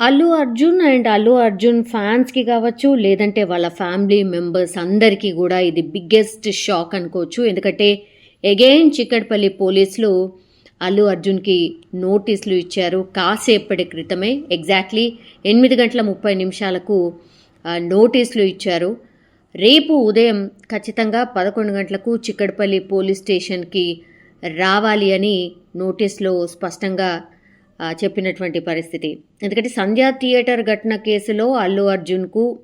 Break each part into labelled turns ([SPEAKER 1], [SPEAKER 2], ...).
[SPEAKER 1] Allu Arjun and Allu Arjun ఫ్యాన్స్కి కావచ్చు లేదంటే వాళ్ళ ఫ్యామిలీ మెంబర్స్ అందరికీ కూడా ఇది బిగ్గెస్ట్ షాక్ అనుకోవచ్చు. ఎందుకంటే అగైన్ చిక్కడపల్లి పోలీసులు అల్లు అర్జున్కి నోటీసులు ఇచ్చారు. కాసేపటి క్రితమే ఎగ్జాక్ట్లీ ఎనిమిది గంటల ముప్పై నిమిషాలకు నోటీసులు ఇచ్చారు. రేపు ఉదయం ఖచ్చితంగా పదకొండు గంటలకు చిక్కడపల్లి పోలీస్ స్టేషన్కి రావాలి అని నోటీస్లో స్పష్టంగా చెప్పినటువంటి పరిస్థితి. ఎందుకంటే సంధ్యా థియేటర్ ఘటన కేసులో అల్లు అర్జున్కు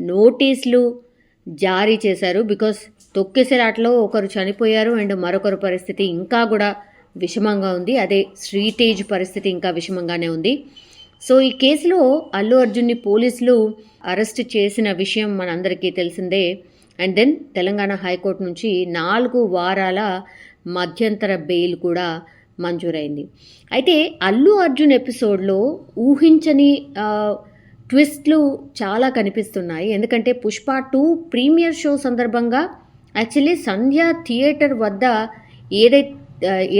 [SPEAKER 1] నోటీసులు జారీ చేశారు. బికాస్ తొక్కిసలాట్లో ఒకరు చనిపోయారు అండ్ మరొకరు పరిస్థితి ఇంకా కూడా విషమంగా ఉంది. అదే శ్రీతేజ్ పరిస్థితి ఇంకా విషమంగానే ఉంది. సో ఈ కేసులో అల్లు అర్జున్ని పోలీసులు అరెస్ట్ చేసిన విషయం మనందరికీ తెలిసిందే. అండ్ దెన్ తెలంగాణ హైకోర్టు నుంచి నాలుగు వారాల మధ్యంతర బెయిల్ కూడా మంజూరైంది. అయితే అల్లు అర్జున్ ఎపిసోడ్లో ఊహించని ట్విస్ట్లు చాలా కనిపిస్తున్నాయి. ఎందుకంటే పుష్ప టూ ప్రీమియర్ షో సందర్భంగా యాక్చువల్లీ సంధ్య థియేటర్ వద్ద ఏదైతే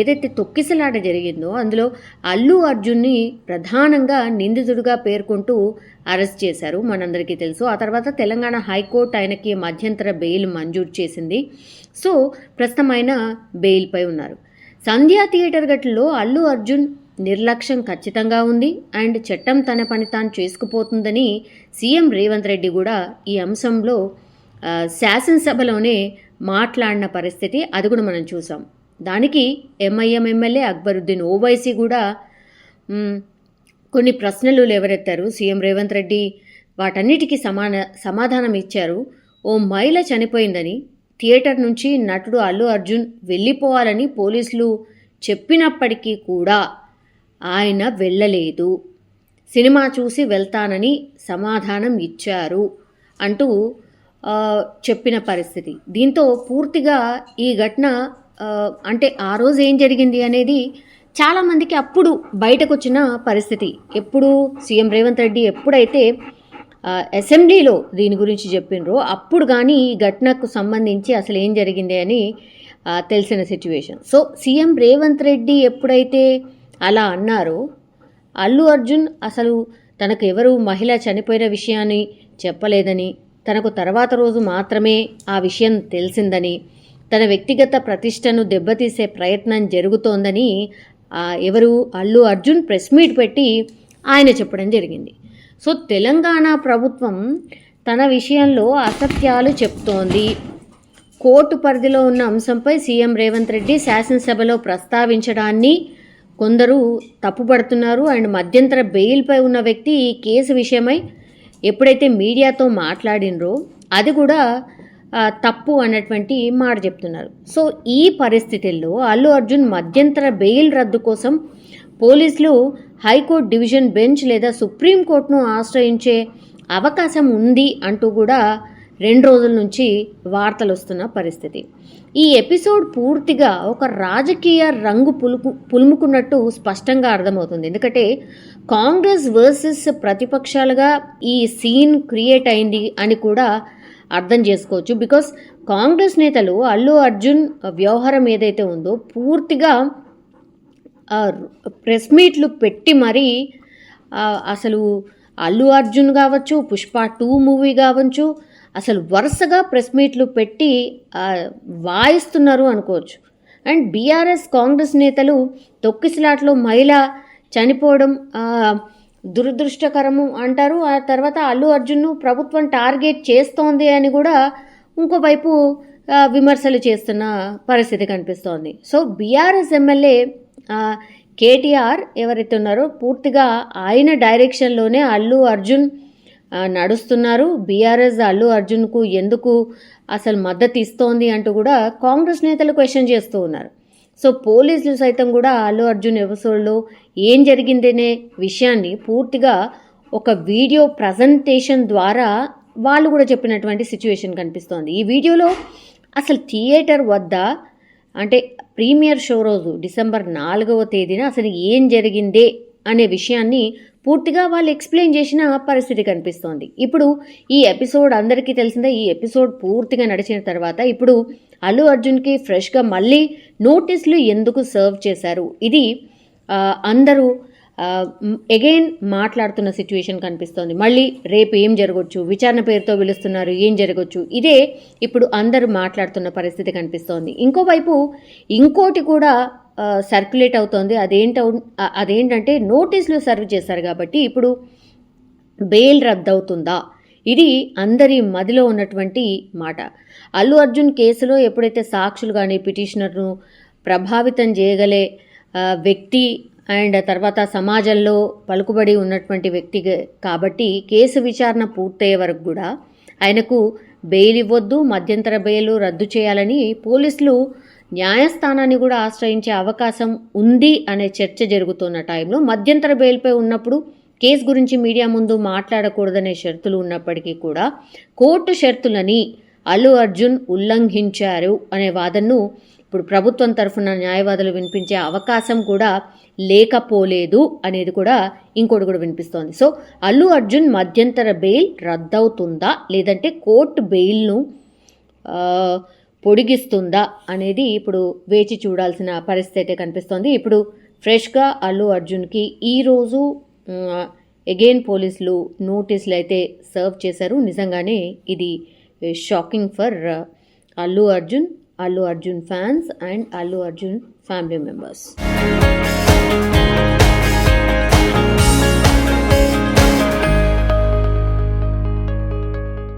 [SPEAKER 1] ఏదైతే తొక్కిసలాట జరిగిందో అందులో అల్లు అర్జున్ని ప్రధానంగా నిందితుడిగా పేర్కొంటూ అరెస్ట్ చేశారు మనందరికీ తెలుసు. ఆ తర్వాత తెలంగాణ హైకోర్టు ఆయనకి మధ్యంతర బెయిల్ మంజూరు చేసింది. సో ప్రస్తుతం ఆయన బెయిల్పై ఉన్నారు. సంధ్యా థియేటర్ గట్లో అల్లు అర్జున్ నిర్లక్ష్యం ఖచ్చితంగా ఉంది అండ్ చట్టం తన పని తాను చేసుకుపోతుందని సీఎం రేవంత్ రెడ్డి కూడా ఈ అంశంలో శాసనసభలోనే మాట్లాడిన పరిస్థితి అది కూడా మనం చూసాం. దానికి ఎంఐఎం ఎమ్మెల్యే అక్బరుద్దీన్ ఓవైసీ కూడా కొన్ని ప్రశ్నలు లేవరెత్తారు సీఎం రేవంత్ రెడ్డి వాటన్నిటికీ సమాన సమాధానం ఇచ్చారు. ఓ మహిళ చనిపోయిందని థియేటర్ నుంచి నటుడు అల్లు అర్జున్ వెళ్ళిపోవాలని పోలీసులు చెప్పినప్పటికీ కూడా ఆయన వెళ్ళలేదు. సినిమా చూసి వెళ్తానని సమాధానం ఇచ్చారు అంటూ చెప్పిన పరిస్థితి. దీంతో పూర్తిగా ఈ ఘటన అంటే ఆ రోజు ఏం జరిగింది అనేది చాలామందికి అప్పుడు బయటకు వచ్చిన పరిస్థితి. ఎప్పుడు సీఎం రేవంత్ రెడ్డి ఎప్పుడైతే అసెంబ్లీలో దీని గురించి చెప్పిండ్రో అప్పుడు కానీ ఈ ఘటనకు సంబంధించి అసలు ఏం జరిగింది అని తెలిసిన situation so CM Revanth Reddy ఎప్పుడైతే అలా అన్నారో అల్లు అర్జున్ అసలు తనకు ఎవరు మహిళ చనిపోయిన విషయాన్ని చెప్పలేదని తనకు తర్వాత రోజు మాత్రమే ఆ విషయం తెలిసిందని తన వ్యక్తిగత ప్రతిష్టను దెబ్బతీసే ప్రయత్నం జరుగుతోందని ఎవరు అల్లు అర్జున్ ప్రెస్ మీట్ పెట్టి ఆయన చెప్పడం జరిగింది. సో తెలంగాణ ప్రభుత్వం తన విషయంలో అసత్యాలు చెప్తోంది. కోర్టు పరిధిలో ఉన్న అంశంపై సీఎం రేవంత్ రెడ్డి శాసనసభలో ప్రస్తావించడాన్ని కొందరు తప్పుపడుతున్నారు. అండ్ మధ్యంతర బెయిల్పై ఉన్న వ్యక్తి ఈ కేసు విషయమై ఎప్పుడైతే మీడియాతో మాట్లాడినరో అది కూడా తప్పు అన్నటువంటి మాట చెప్తున్నారు. సో ఈ పరిస్థితుల్లో అల్లు అర్జున్ మధ్యంతర బెయిల్ రద్దు కోసం పోలీసులు హైకోర్టు డివిజన్ బెంచ్ లేదా సుప్రీంకోర్టును ఆశ్రయించే అవకాశం ఉంది అంటూ కూడా రెండు రోజుల నుంచి వార్తలు వస్తున్న పరిస్థితి. ఈ ఎపిసోడ్ పూర్తిగా ఒక రాజకీయ రంగు పులుపు పులుముకున్నట్టు స్పష్టంగా అర్థమవుతుంది. ఎందుకంటే కాంగ్రెస్ వర్సెస్ ప్రతిపక్షాలుగా ఈ సీన్ క్రియేట్ అయింది అని కూడా అర్థం చేసుకోవచ్చు. బికాస్ కాంగ్రెస్ నేతలు అల్లు అర్జున్ వ్యవహారం ఏదైతే ఉందో పూర్తిగా ప్రెస్ మీట్లు పెట్టి మరీ అసలు అల్లు అర్జున్ కావచ్చు పుష్ప టూ మూవీ కావచ్చు అసలు వరుసగా ప్రెస్ మీట్లు పెట్టి వాయిస్తున్నారు అనుకోవచ్చు. అండ్ బీఆర్ఎస్ కాంగ్రెస్ నేతలు తొక్కిసలాట్లో మహిళ చనిపోవడం దురదృష్టకరము అంటారు. ఆ తర్వాత అల్లు అర్జున్ను ప్రభుత్వం టార్గెట్ చేస్తోంది అని కూడా ఇంకోవైపు విమర్శలు చేస్తున్న పరిస్థితి కనిపిస్తోంది. సో బీఆర్ఎస్ ఎమ్మెల్యే కేటీఆర్ ఎవరైతే ఉన్నారో పూర్తిగా ఆయన డైరెక్షన్లోనే అల్లు అర్జున్ నడుస్తున్నారు. బీఆర్ఎస్ అల్లు అర్జున్కు ఎందుకు అసలు మద్దతు ఇస్తోంది అంటూ కూడా కాంగ్రెస్ నేతలు క్వశ్చన్ చేస్తూ ఉన్నారు. సో పోలీసులు సైతం కూడా అల్లు అర్జున్ ఎపిసోడ్లో ఏం జరిగిందనే విషయాన్ని పూర్తిగా ఒక వీడియో ప్రజెంటేషన్ ద్వారా వాళ్ళు కూడా చెప్పినటువంటి సిచ్యువేషన్ కనిపిస్తోంది. ఈ వీడియోలో అసలు థియేటర్ వద్ద? అంటే ప్రీమియర్ షో రోజు డిసెంబర్ నాలుగవ తేదీన అసలు ఏం జరిగిందే అనే విషయాన్ని పూర్తిగా వాళ్ళు ఎక్స్ప్లెయిన్ చేసిన పరిస్థితి కనిపిస్తోంది. ఇప్పుడు ఈ ఎపిసోడ్ అందరికీ తెలిసిందే ఈ ఎపిసోడ్ పూర్తిగా నడిచిన తర్వాత ఇప్పుడు అల్లు అర్జున్కి ఫ్రెష్గా మళ్ళీ నోటీసులు ఎందుకు సర్వ్ చేశారు? ఇది అందరూ ఎగైన్ మాట్లాడుతున్న సిచ్యువేషన్ కనిపిస్తోంది. మళ్ళీ రేపు ఏం జరగవచ్చు విచారణ పేరుతో పిలుస్తున్నారు. ఏం జరగవచ్చు ఇదే ఇప్పుడు అందరూ మాట్లాడుతున్న పరిస్థితి కనిపిస్తోంది. ఇంకోవైపు ఇంకోటి కూడా సర్క్యులేట్ అవుతోంది. అదేంట అదేంటంటే నోటీసులు సర్వ్ చేశారు కాబట్టి ఇప్పుడు బెయిల్ రద్దవుతుందా? ఇది అందరి మదిలో ఉన్నటువంటి మాట. అల్లు అర్జున్ కేసులో ఎప్పుడైతే సాక్షులు కానీ పిటిషనర్ను ప్రభావితం చేయగలే వ్యక్తి అండ్ తర్వాత సమాజంలో పలుకుబడి ఉన్నటువంటి వ్యక్తి కాబట్టి కేసు విచారణ పూర్తయ్యే వరకు కూడా ఆయనకు బెయిల్ ఇవ్వద్దు మధ్యంతర బెయిల్ రద్దు చేయాలని పోలీసులు న్యాయస్థానాన్ని కూడా ఆశ్రయించే అవకాశం ఉంది అనే చర్చ జరుగుతున్న టైంలో మధ్యంతర బెయిల్పై ఉన్నప్పుడు కేసు గురించి మీడియా ముందు మాట్లాడకూడదనే షరతులు ఉన్నప్పటికీ కూడా కోర్టు షరతులని అల్లు అర్జున్ ఉల్లంఘించారు అనే వాదనను ఇప్పుడు ప్రభుత్వం తరఫున న్యాయవాదులు వినిపించే అవకాశం కూడా లేకపోలేదు అనేది కూడా ఇంకోటి కూడా వినిపిస్తోంది. సో అల్లు అర్జున్ మధ్యంతర బెయిల్ రద్దవుతుందా? లేదంటే కోర్టు బెయిల్ను పొడిగిస్తుందా అనేది ఇప్పుడు వేచి చూడాల్సిన పరిస్థితి అయితే కనిపిస్తోంది. ఇప్పుడు ఫ్రెష్గా అల్లు అర్జున్కి ఈరోజు అగైన్ పోలీసులు నోటీసులు అయితే సర్వ్ చేశారు. నిజంగానే ఇది shocking for Allu Arjun. Allu Arjun fans and Allu Arjun family members.